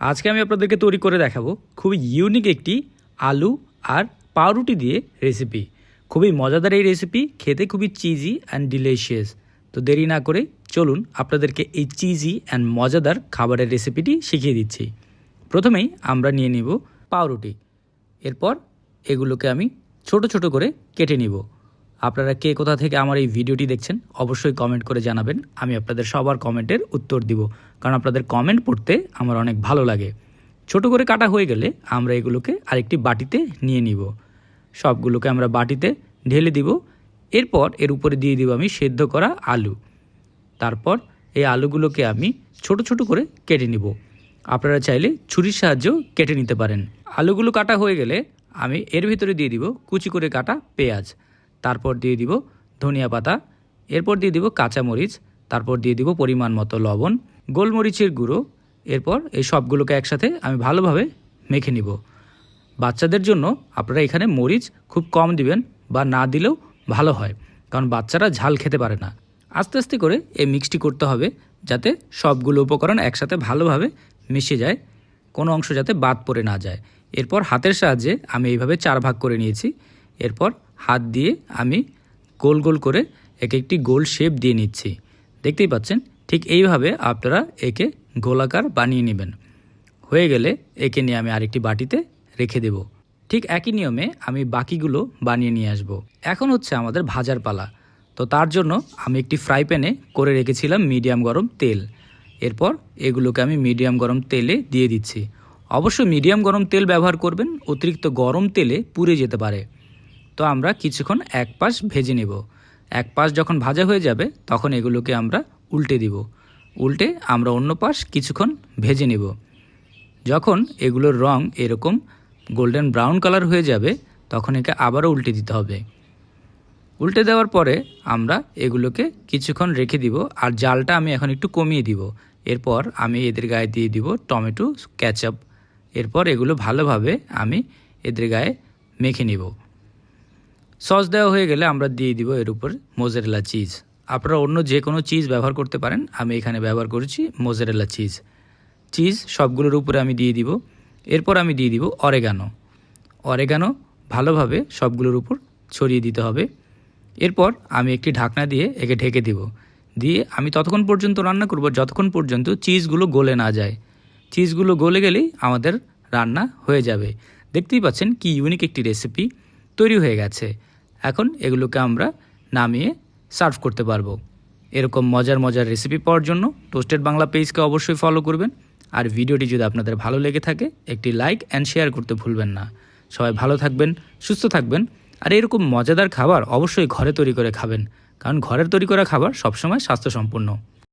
আজকে আমি আপনাদেরকে তৈরি করে দেখাবো খুবই ইউনিক একটি আলু আর পাউরুটি দিয়ে রেসিপি খুবই মজাদার এই রেসিপি খেতে খুবই চিজি অ্যান্ড ডিলিশিয়াস তো দেরি না করে চলুন আপনাদেরকে এই চিজি অ্যান্ড মজাদার খাবারের রেসিপিটি শিখিয়ে দিচ্ছি। প্রথমেই আমরা নিয়ে নিব পাউরুটি। এরপর এগুলোকে আমি ছোট ছোট করে কেটে নিব। আপনারা কে কোথা থেকে আমার এই ভিডিওটি দেখছেন, অবশ্যই কমেন্ট করে জানাবেন। আমি আপনাদের সবার কমেন্টের উত্তর দিব, কারণ আপনাদের কমেন্ট পড়তে আমার অনেক ভালো লাগে। ছোট করে কাটা হয়ে গেলে আমরা এগুলোকে আরেকটি বাটিতে নিয়ে নিব। সবগুলোকে আমরা বাটিতে ঢেলে দিব। এরপর এর উপরে দিয়ে দিব আমি সেদ্ধ করা আলু। তারপর এই আলুগুলোকে আমি ছোট ছোট করে কেটে নিব। আপনারা চাইলে ছুরির সাহায্যেও কেটে নিতে পারেন। আলুগুলো কাটা হয়ে গেলে আমি এর ভিতরে দিয়ে দিব কুচি করে কাটা পেঁয়াজ। তারপর দিয়ে দিব ধনিয়া পাতা, এরপর দিয়ে দিব কাঁচামরিচ, তারপর দিয়ে দিব পরিমাণ মতো লবণ, গোলমরিচের গুঁড়ো, এরপর এই সবগুলোকে একসাথে আমি ভালোভাবে মেখে নিব। বাচ্চাদের জন্য আপনারা এখানে মরিচ খুব কম দিবেন বা না দিলেও ভালো হয়, কারণ বাচ্চারা ঝাল খেতে পারে না। আস্তে আস্তে করে এই মিক্সটি করতে হবে যাতে সবগুলো উপকরণ একসাথে ভালোভাবে মিশে যায়, কোনো অংশ যাতে বাদ পড়ে না যায়। এরপর হাতের সাহায্যে আমি এইভাবে চার ভাগ করে নিয়েছি, এরপর হাত দিয়ে আমি গোল গোল করে এক একটি গোল শেপ দিয়ে নিচ্ছি। দেখতেই পাচ্ছেন? ঠিক এইভাবে আপনারা একে গোলাকার বানিয়ে নেবেন। হয়ে গেলে একে নিয়ে আমি আরেকটি বাটিতে রেখে দেব। ঠিক একই নিয়মে আমি বাকিগুলো বানিয়ে নিয়ে আসব। এখন হচ্ছে আমাদের ভাজার পালা। তো তার জন্য আমি একটি ফ্রাই প্যানে করে রেখেছিলাম মিডিয়াম গরম তেল। এরপর এগুলোকে আমি মিডিয়াম গরম তেলে দিয়ে দিচ্ছি। অবশ্য মিডিয়াম গরম তেল ব্যবহার করবেন, অতিরিক্ত গরম তেলে পুড়ে যেতে পারে। তো আমরা কিছুক্ষণ এক পাশ ভেজে নেব। এক পাশ যখন ভাজা হয়ে যাবে, তখন এগুলোকে আমরা উল্টে দিব। উল্টে আমরা অন্য পাশ কিছুক্ষণ ভেজে নেব। যখন এগুলোর রং এরকম গোল্ডেন ব্রাউন কালার হয়ে যাবে, তখন একে আবারও উল্টে দিতে হবে। উল্টে দেওয়ার পরে আমরা এগুলোকে কিছুক্ষণ রেখে দিব, আর জালটা আমি এখন একটু কমিয়ে দিব। এরপর আমি এদের গায়ে দিয়ে দিব টমেটো ক্যাচআপ এরপর এগুলো ভালোভাবে আমি এদের গায়ে মেখে নিব। সস দেওয়া হয়ে গেলে আমরা দিয়ে দিব এর উপর মোজারেলা চিজ আপনারা অন্য যে কোনো চিজ ব্যবহার করতে পারেন, আমি এখানে ব্যবহার করেছি মোজারেলা চিজ চিজ সবগুলোর উপরে আমি দিয়ে দিব। এরপর আমি দিয়ে দিব অরেগানো অরেগানো ভালোভাবে সবগুলোর উপর ছড়িয়ে দিতে হবে। এরপর আমি একটি ঢাকনা দিয়ে একে ঢেকে দিব। দিয়ে আমি ততক্ষণ পর্যন্ত রান্না করব, যতক্ষণ পর্যন্ত চিজগুলো গলে না যায়। চিজগুলো গলে গেলেই আমাদের রান্না হয়ে যাবে। দেখতেই পাচ্ছেন কি ইউনিক একটি রেসিপি তৈরি হয়ে গেছে। এখন এগুলোকে আমরা নামিয়ে সার্ভ করতে পারব। এরকম মজার মজার রেসিপি পাওয়ার জন্য টোস্টেড বাংলা পেজকে অবশ্যই ফলো করবেন। আর ভিডিওটি যদি আপনাদের ভালো লেগে থাকে, একটি লাইক অ্যান্ড শেয়ার করতে ভুলবেন না। সবাই ভালো থাকবেন, সুস্থ থাকবেন। আর এরকম মজাদার খাবার অবশ্যই ঘরে তৈরি করে খাবেন। কারণ ঘরের তৈরি করা খাবার সবসময় স্বাস্থ্যসম্পন্ন।